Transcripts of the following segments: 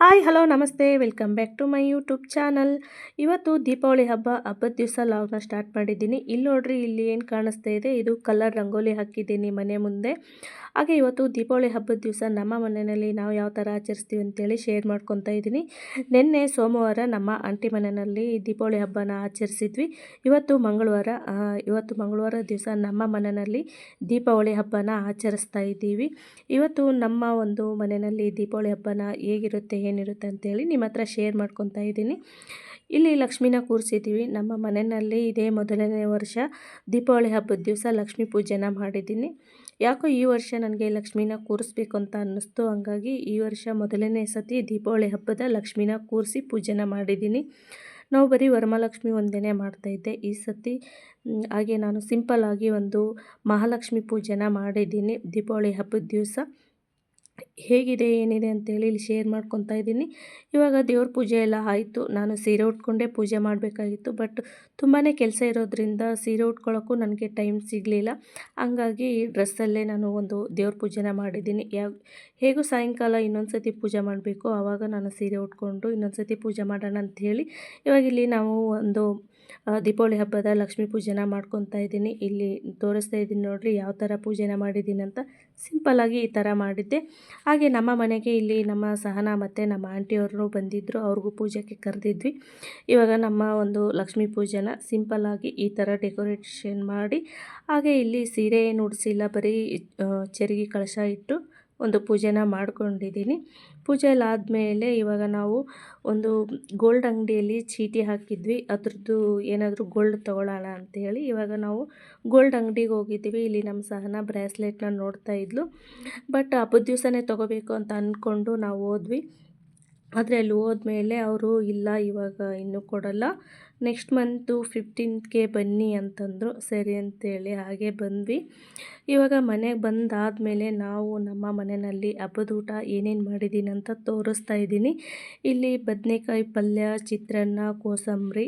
Hi, hello, ನಮಸ್ತೆ. Welcome back to my YouTube channel. ಇವತ್ತು ದೀಪಾವಳಿ ಹಬ್ಬ, ಹಬ್ಬದ ದಿವಸ ಲಾಗ್ನ ಸ್ಟಾರ್ಟ್ ಮಾಡಿದ್ದೀನಿ. ಇಲ್ಲಿ ನೋಡ್ರಿ, ಇಲ್ಲಿ ಏನು ಕಾಣಿಸ್ತಾ ಇದೆ? ಇದು ಕಲರ್ ರಂಗೋಲಿ ಹಾಕಿದ್ದೀನಿ ಮನೆ ಮುಂದೆ. ಹಾಗೆ ಇವತ್ತು ದೀಪಾವಳಿ ಹಬ್ಬದ ದಿವಸ ನಮ್ಮ ಮನೆಯಲ್ಲಿ ನಾವು ಯಾವ ಥರ ಆಚರಿಸ್ತೀವಿ ಅಂತೇಳಿ ಶೇರ್ ಮಾಡ್ಕೊತಾ ಇದ್ದೀನಿ. ನಿನ್ನೆ ಸೋಮವಾರ ನಮ್ಮ ಆಂಟಿ ಮನೆಯಲ್ಲಿ ದೀಪಾವಳಿ ಹಬ್ಬನ ಆಚರಿಸಿದ್ವಿ. ಇವತ್ತು ಮಂಗಳವಾರ ಇವತ್ತು ಮಂಗಳವಾರ ದಿವಸ ನಮ್ಮ ಮನೆಯಲ್ಲಿ ದೀಪಾವಳಿ ಹಬ್ಬನ ಆಚರಿಸ್ತಾ ಇದ್ದೀವಿ. ಇವತ್ತು ನಮ್ಮ ಒಂದು ಮನೆಯಲ್ಲಿ ದೀಪಾವಳಿ ಹಬ್ಬನ ಹೇಗಿರುತ್ತೆ ಏನಿರುತ್ತೆ ಅಂತೇಳಿ ನಿಮ್ಮ ಹತ್ರ ಶೇರ್ ಮಾಡ್ಕೊತಾ ಇದ್ದೀನಿ. ಇಲ್ಲಿ ಲಕ್ಷ್ಮಿನ ಕೂರಿಸಿದ್ದೀವಿ. ನಮ್ಮ ಮನೆಯಲ್ಲಿ ಇದೇ ಮೊದಲನೇ ವರ್ಷ ದೀಪಾವಳಿ ಹಬ್ಬದ ದಿವಸ ಲಕ್ಷ್ಮೀ ಪೂಜೆನ ಮಾಡಿದ್ದೀನಿ. ಯಾಕೋ ಈ ವರ್ಷ ನನಗೆ ಲಕ್ಷ್ಮೀನ ಕೂರಿಸ್ಬೇಕು ಅಂತ ಅನ್ನಿಸ್ತು. ಹಂಗಾಗಿ ಈ ವರ್ಷ ಮೊದಲನೇ ಸತಿ ದೀಪಾವಳಿ ಹಬ್ಬದ ಲಕ್ಷ್ಮೀನ ಕೂರಿಸಿ ಪೂಜೆನ ಮಾಡಿದ್ದೀನಿ. ನಾವು ಬರೀ ವರಮಹಾಲಕ್ಷ್ಮಿ ಒಂದೇ ಮಾಡ್ತಾಯಿದ್ದೆ ಈ ಸತಿ ಹಾಗೆ ನಾನು ಸಿಂಪಲ್ ಆಗಿ ಒಂದು ಮಹಾಲಕ್ಷ್ಮಿ ಪೂಜೆನ ಮಾಡಿದ್ದೀನಿ ದೀಪಾವಳಿ ಹಬ್ಬದ ದಿವಸ. ಹೇಗಿದೆ, ಏನಿದೆ ಅಂತೇಳಿ ಇಲ್ಲಿ ಶೇರ್ ಮಾಡ್ಕೊತಾ ಇದ್ದೀನಿ. ಇವಾಗ ದೇವ್ರ ಪೂಜೆ ಎಲ್ಲ ಆಯಿತು. ನಾನು ಸೀರೆ ಉಟ್ಕೊಂಡೇ, ಪೂಜೆ ಮಾಡಬೇಕಾಗಿತ್ತು. ಬಟ್ ತುಂಬಾ ಕೆಲಸ ಇರೋದ್ರಿಂದ ಸೀರೆ ಉಟ್ಕೊಳ್ಳೋಕ್ಕೂ ನನಗೆ ಟೈಮ್ ಸಿಗಲಿಲ್ಲ. ಹಂಗಾಗಿ ಡ್ರೆಸ್ಸಲ್ಲೇ ನಾನು ಒಂದು ದೇವ್ರ ಪೂಜೆನ ಮಾಡಿದ್ದೀನಿ. ಯಾವ ಹೇಗೂ ಸಾಯಂಕಾಲ ಇನ್ನೊಂದು ಸತಿ ಪೂಜೆ ಮಾಡಬೇಕು. ಆವಾಗ ನಾನು ಸೀರೆ ಉಟ್ಕೊಂಡು ಇನ್ನೊಂದು ಸತಿ ಪೂಜೆ ಮಾಡೋಣ ಅಂಥೇಳಿ ಇವಾಗ ಇಲ್ಲಿ ನಾವು ಒಂದು ದೀಪಾವಳಿ ಹಬ್ಬದ ಲಕ್ಷ್ಮೀ ಪೂಜೆನ ಮಾಡ್ಕೊತಾ ಇದ್ದೀನಿ. ಇಲ್ಲಿ ತೋರಿಸ್ತಾ ಇದ್ದೀನಿ ನೋಡಿರಿ ಯಾವ ಥರ ಪೂಜೆನ ಮಾಡಿದ್ದೀನಿ ಅಂತ ಸಿಂಪಲ್ಲಾಗಿ ಈ ಥರ ಮಾಡಿದ್ದೆ. ಹಾಗೆ ನಮ್ಮ ಮನೆಗೆ ಇಲ್ಲಿ ನಮ್ಮ ಸಹನಾ ಮತ್ತು ನಮ್ಮ ಆಂಟಿಯವರು ಬಂದಿದ್ದರು ಅವ್ರಿಗೂ ಪೂಜೆಗೆ ಕರೆದಿದ್ವಿ. ಇವಾಗ ನಮ್ಮ ಒಂದು ಲಕ್ಷ್ಮೀ ಪೂಜೆನ ಸಿಂಪಲ್ಲಾಗಿ ಈ ಥರ ಡೆಕೋರೇಷನ್ ಮಾಡಿ, ಹಾಗೆ ಇಲ್ಲಿ ಸೀರೆ ಏನು ಉಡಿಸಿಲ್ಲ ಬರೀ ಚೆರಿಗೆ ಕಳಶ ಇಟ್ಟು ಒಂದು ಪೂಜೆನ ಮಾಡ್ಕೊಂಡಿದ್ದೀನಿ. ಪೂಜೆ ಎಲ್ಲ ಆದಮೇಲೆ ಇವಾಗ ನಾವು ಒಂದು ಗೋಲ್ಡ್ ಅಂಗಡಿಯಲ್ಲಿ ಚೀಟಿ ಹಾಕಿದ್ವಿ. ಅದ್ರದ್ದು ಏನಾದರೂ ಗೋಲ್ಡ್ ತೊಗೊಳ್ಳೋಣ ಅಂತೇಳಿ ಇವಾಗ ನಾವು ಗೋಲ್ಡ್ ಅಂಗಡಿಗೆ ಹೋಗಿದ್ದೀವಿ. ಇಲ್ಲಿ ನಮ್ಮ ಸಹನ ಬ್ರೇಸ್ಲೆಟ್ನ ನೋಡ್ತಾ ಇದ್ಲು. ಬಟ್ ಹಬ್ಬದ ದಿವಸನೇ ತೊಗೋಬೇಕು ಅಂತ ಅಂದ್ಕೊಂಡು ನಾವು ಹೋದ್ವಿ. ಆದರೆ ಅಲ್ಲಿ ಹೋದ್ಮೇಲೆ ಅವರು ಇಲ್ಲ, ಇವಾಗ ಇನ್ನೂ ಕೊಡಲ್ಲ. ನೆಕ್ಸ್ಟ್ ಮಂತು ಫಿಫ್ಟೀನ್ತ್ಗೆ ಬನ್ನಿ ಅಂತಂದರು, ಸರಿ ಅಂತೇಳಿ ಹಾಗೆ ಬಂದ್ವಿ. ಇವಾಗ ಮನೆಗೆ ಬಂದಾದಮೇಲೆ ನಾವು ನಮ್ಮ ಮನೆಯಲ್ಲಿ ಹಬ್ಬದ ಊಟ ಏನೇನು ಮಾಡಿದ್ದೀನಿ ಅಂತ ತೋರಿಸ್ತಾ ಇದ್ದೀನಿ. ಇಲ್ಲಿ ಬದನೆಕಾಯಿ ಪಲ್ಯ, ಚಿತ್ರಾನ್ನ, ಕೋಸಂಬರಿ,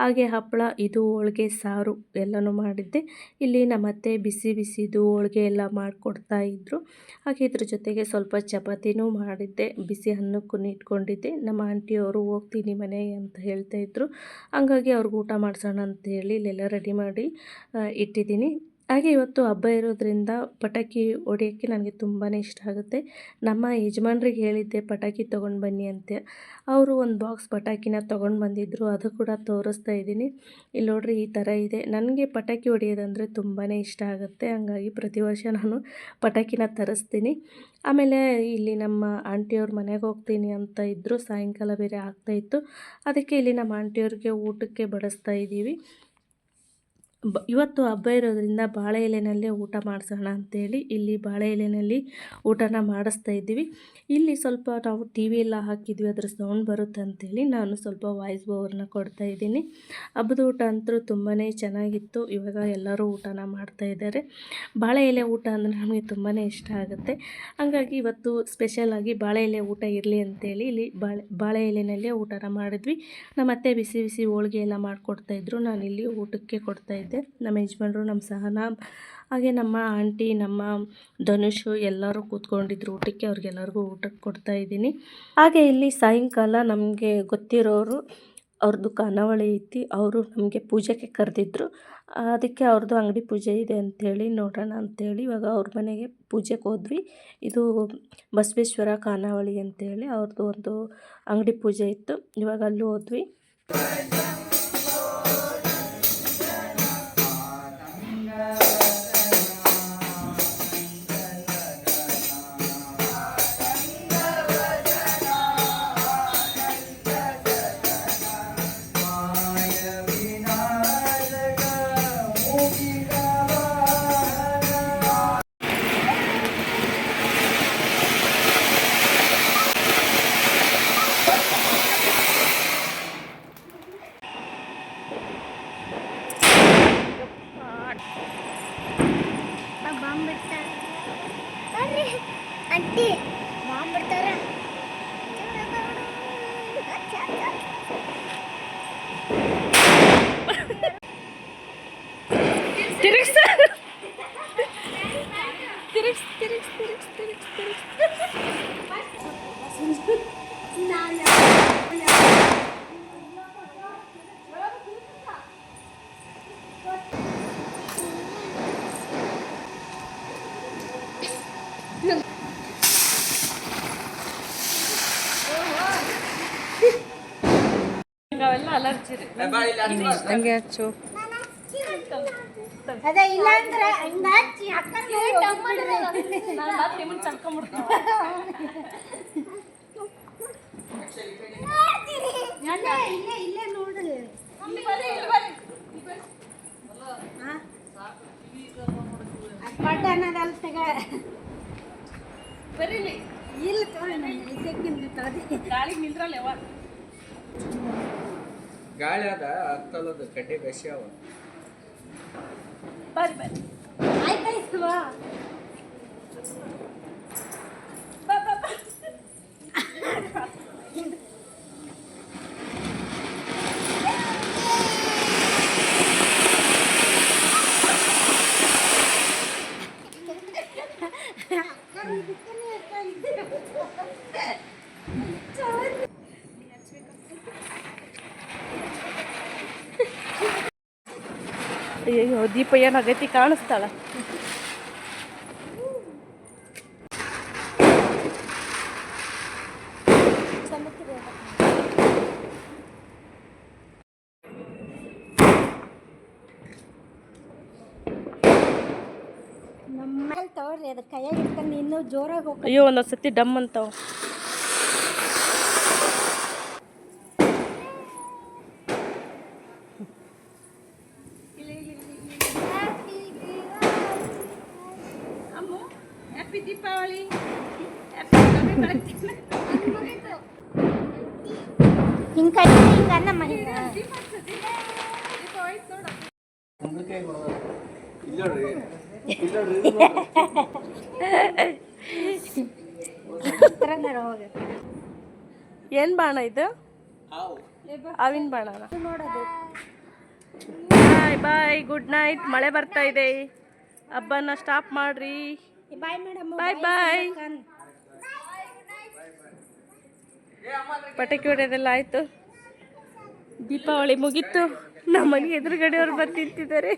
ಹಾಗೆ ಹಪ್ಪಳ, ಇದು ಹೋಳಿಗೆ, ಸಾರು ಎಲ್ಲನೂ ಮಾಡಿದ್ದೆ. ಇಲ್ಲಿ ನಮ್ಮ ಅತ್ತೆ ಬಿಸಿ ಬಿಸಿದು ಹೋಳಿಗೆ ಎಲ್ಲ ಮಾಡಿಕೊಡ್ತಾ ಇದ್ದರು ಹಾಗೆ ಇದ್ರ ಜೊತೆಗೆ ಸ್ವಲ್ಪ ಚಪಾತಿನೂ ಮಾಡಿದ್ದೆ, ಬಿಸಿ ಅನ್ನಕ್ಕೂ ಇಟ್ಕೊಂಡಿದ್ದೆ. ನಮ್ಮ ಆಂಟಿಯವರು ಹೋಗ್ತೀನಿ ಮನೆಗೆ ಅಂತ ಹೇಳ್ತಾ ಇದ್ರು. ಹಂಗಾಗಿ ಅವ್ರಿಗೆ ಊಟ ಮಾಡಿಸೋಣ ಅಂತೇಳಿ ಇಲ್ಲೆಲ್ಲ ರೆಡಿ ಮಾಡಿ ಇಟ್ಟಿದ್ದೀನಿ. ಹಾಗೆ ಇವತ್ತು ಹಬ್ಬ ಇರೋದ್ರಿಂದ ಪಟಾಕಿ ಹೊಡೆಯೋಕ್ಕೆ ನನಗೆ ತುಂಬಾ ಇಷ್ಟ ಆಗುತ್ತೆ. ನಮ್ಮ ಯಜಮಾನ್ರಿಗೆ ಹೇಳಿದ್ದೆ, ಪಟಾಕಿ ತೊಗೊಂಡು ಬನ್ನಿ ಅಂತ. ಅವರು ಒಂದು ಬಾಕ್ಸ್ ಪಟಾಕಿನ ತೊಗೊಂಡು ಬಂದಿದ್ದರು ಅದು ಕೂಡ ತೋರಿಸ್ತಾ ಇದ್ದೀನಿ. ಇಲ್ಲಿ ನೋಡ್ರಿ, ಈ ಥರ ಇದೆ. ನನಗೆ ಪಟಾಕಿ ಹೊಡೆಯೋದಂದರೆ ತುಂಬಾ ಇಷ್ಟ ಆಗುತ್ತೆ. ಹಂಗಾಗಿ ಪ್ರತಿ ವರ್ಷ ನಾನು ಪಟಾಕಿನ ತರಿಸ್ತೀನಿ. ಆಮೇಲೆ ಇಲ್ಲಿ ನಮ್ಮ ಆಂಟಿಯವ್ರ ಮನೆಗೆ ಹೋಗ್ತೀನಿ ಅಂತ ಇದ್ದರು ಸಾಯಂಕಾಲ ಬೇರೆ ಆಗ್ತಾಯಿತ್ತು ಅದಕ್ಕೆ ಇಲ್ಲಿ ನಮ್ಮ ಆಂಟಿಯವ್ರಿಗೆ ಊಟಕ್ಕೆ ಬಡಿಸ್ತಾ ಇದ್ದೀವಿ. ಬ, ಇವತ್ತು ಹಬ್ಬ ಇರೋದ್ರಿಂದ ಬಾಳೆ ಎಲೆನಲ್ಲೇ ಊಟ ಮಾಡಿಸೋಣ ಅಂತೇಳಿ ಇಲ್ಲಿ ಬಾಳೆ ಎಲೆನಲ್ಲಿ ಊಟನ ಮಾಡಿಸ್ತಾ ಇದ್ದೀವಿ. ಇಲ್ಲಿ ಸ್ವಲ್ಪ ನಾವು ಟಿ ವಿ ಎಲ್ಲ ಹಾಕಿದ್ವಿ, ಅದ್ರ ಸೌಂಡ್ ಬರುತ್ತೆ ಅಂತೇಳಿ ನಾನು ಸ್ವಲ್ಪ ವಾಯ್ಸ್ ಓವರ್ನ ಕೊಡ್ತಾ ಇದ್ದೀನಿ. ಹಬ್ಬದ ಊಟ ಅಂತೂ ತುಂಬಾ ಚೆನ್ನಾಗಿತ್ತು, ಇವಾಗ ಎಲ್ಲರೂ ಊಟನ ಮಾಡ್ತಾ ಇದ್ದಾರೆ. ಬಾಳೆ ಎಲೆ ಊಟ ಅಂದರೆ ನಮಗೆ ತುಂಬಾ ಇಷ್ಟ ಆಗುತ್ತೆ. ಹಾಗಾಗಿ ಇವತ್ತು ಸ್ಪೆಷಲಾಗಿ ಬಾಳೆ ಎಲೆ ಊಟ ಇರಲಿ ಅಂತೇಳಿ ಇಲ್ಲಿ ಬಾಳೆ ಬಾಳೆ ಎಲೆನಲ್ಲೇ ಊಟನ ಮಾಡಿದ್ವಿ. ನಮ್ಮ ಅತ್ತೆ ಬಿಸಿ ಬಿಸಿ ಹೋಳಿಗೆ ಎಲ್ಲ ಮಾಡಿಕೊಡ್ತಾಯಿದ್ರು ನಾನು ಇಲ್ಲಿ ಊಟಕ್ಕೆ ಕೊಡ್ತಾಯಿದ್ದೆ ನಮ್ಮ ಯಜಮಾನ್ರು, ನಮ್ಮ ಸಹನ ಹಾಗೆ ನಮ್ಮ ಆಂಟಿ, ನಮ್ಮ ಧನುಷು ಎಲ್ಲರೂ ಕೂತ್ಕೊಂಡಿದ್ರು ಊಟಕ್ಕೆ. ಅವ್ರಿಗೆಲ್ಲರಿಗೂ ಊಟಕ್ಕೆ ಕೊಡ್ತಾ ಇದ್ದೀನಿ. ಹಾಗೆ ಇಲ್ಲಿ ಸಾಯಂಕಾಲ ನಮಗೆ ಗೊತ್ತಿರೋರು ಅವ್ರದ್ದು ಖಾನಾವಳಿ ಐತಿ. ಅವರು ನಮಗೆ ಪೂಜೆಗೆ ಕರೆದಿದ್ರು. ಅದಕ್ಕೆ ಅವ್ರದ್ದು ಅಂಗಡಿ ಪೂಜೆ ಇದೆ ಅಂಥೇಳಿ ನೋಡೋಣ ಅಂಥೇಳಿ ಇವಾಗ ಅವ್ರ ಮನೆಗೆ ಪೂಜೆಗೆ ಹೋದ್ವಿ. ಇದು ಬಸವೇಶ್ವರ ಖಾನಾವಳಿ ಅಂತೇಳಿ ಅವ್ರದ್ದು ಒಂದು ಅಂಗಡಿ ಪೂಜೆ ಇತ್ತು. ಇವಾಗ ಅಲ್ಲೂ ಹೋದ್ವಿ. పెడతారు అంటే అంటే ಅವೆಲ್ಲ ಅಲರ್ಜಿ ರೀ. ಹಂಗೆ ಹಚ್ಚು. ಅದೇ ಇಲ್ಲ ಅಂದ್ರೆ ನಾನು ಮತ್ತೆ ನಿಮ್ಮನ್ನ ಇಲ್ಲೇ ಇಲ್ಲೇ ನೋಡ್ರಿ. ಪಡ್ಡ ಅನ್ನೋದಲ್ಲ ತಗ. ಬರೀಲಿ ಇಲ್ಲ. ತಗೊಳ್ಳಿ ಇದಕ್ಕಿಂತ ತಗದಿ ಗಾಳಿಗೆ ನಿಂದ್ರಲ್ಲ ಯಾವ ಗಾಳಿ ಅದ ಹತ್ತಲದ ಕಡ್ಡೆ ಬೆಸಿ ಅವ. ಬರ್ರಿ ಬರ್ರಿ ಆಯ್ತಾಯ್ತು ಬಾ ಬಾ ಬಾ ಬಾ ಅಯ್ಯೋ ದೀಪ ಏನಾಗೈತಿ ಕಾಣಿಸ್ತಾಳ. ನಮ್ಮ ತಗೊಳ್ರಿ ಅದು ಕೈಯಾಗ ಹಿಡ್ಕೊಂಡು ಇನ್ನೂ ಜೋರಾಗಿ ಹೋಗ ಅಯ್ಯೋ ಒಂದೊಂದು ಸತಿ ಡಮ್ ಅಂತಾವ. ಹಿಂಗೆ ಕೈ ಹಿಂಗೆ ಹೋಗಿ ಏನು ಬಾಣ ಇದು? ಅವಿನ ಬಾಣ ಬಾಯ್ ಬಾಯ್ ಗುಡ್ ನೈಟ್. ಮಳೆ ಬರ್ತಾ ಇದೆ. ಹಬ್ಬನ ಸ್ಟಾಪ್ ಮಾಡ್ರಿ. ಬಾಯ್ ಮೇಡಮ್ ಬಾಯ್ ಬಾಯ್ ಪಟಾಕಿ ಹೊಡೆಯೋದೆಲ್ಲ ಆಯ್ತು. ದೀಪಾವಳಿ ಮುಗೀತು. ನಮ್ಮ ಮನೆ ಎದುರುಗಡೆಯವ್ರು ಬಂದು ನಿಂತಿದ್ದಾರೆ.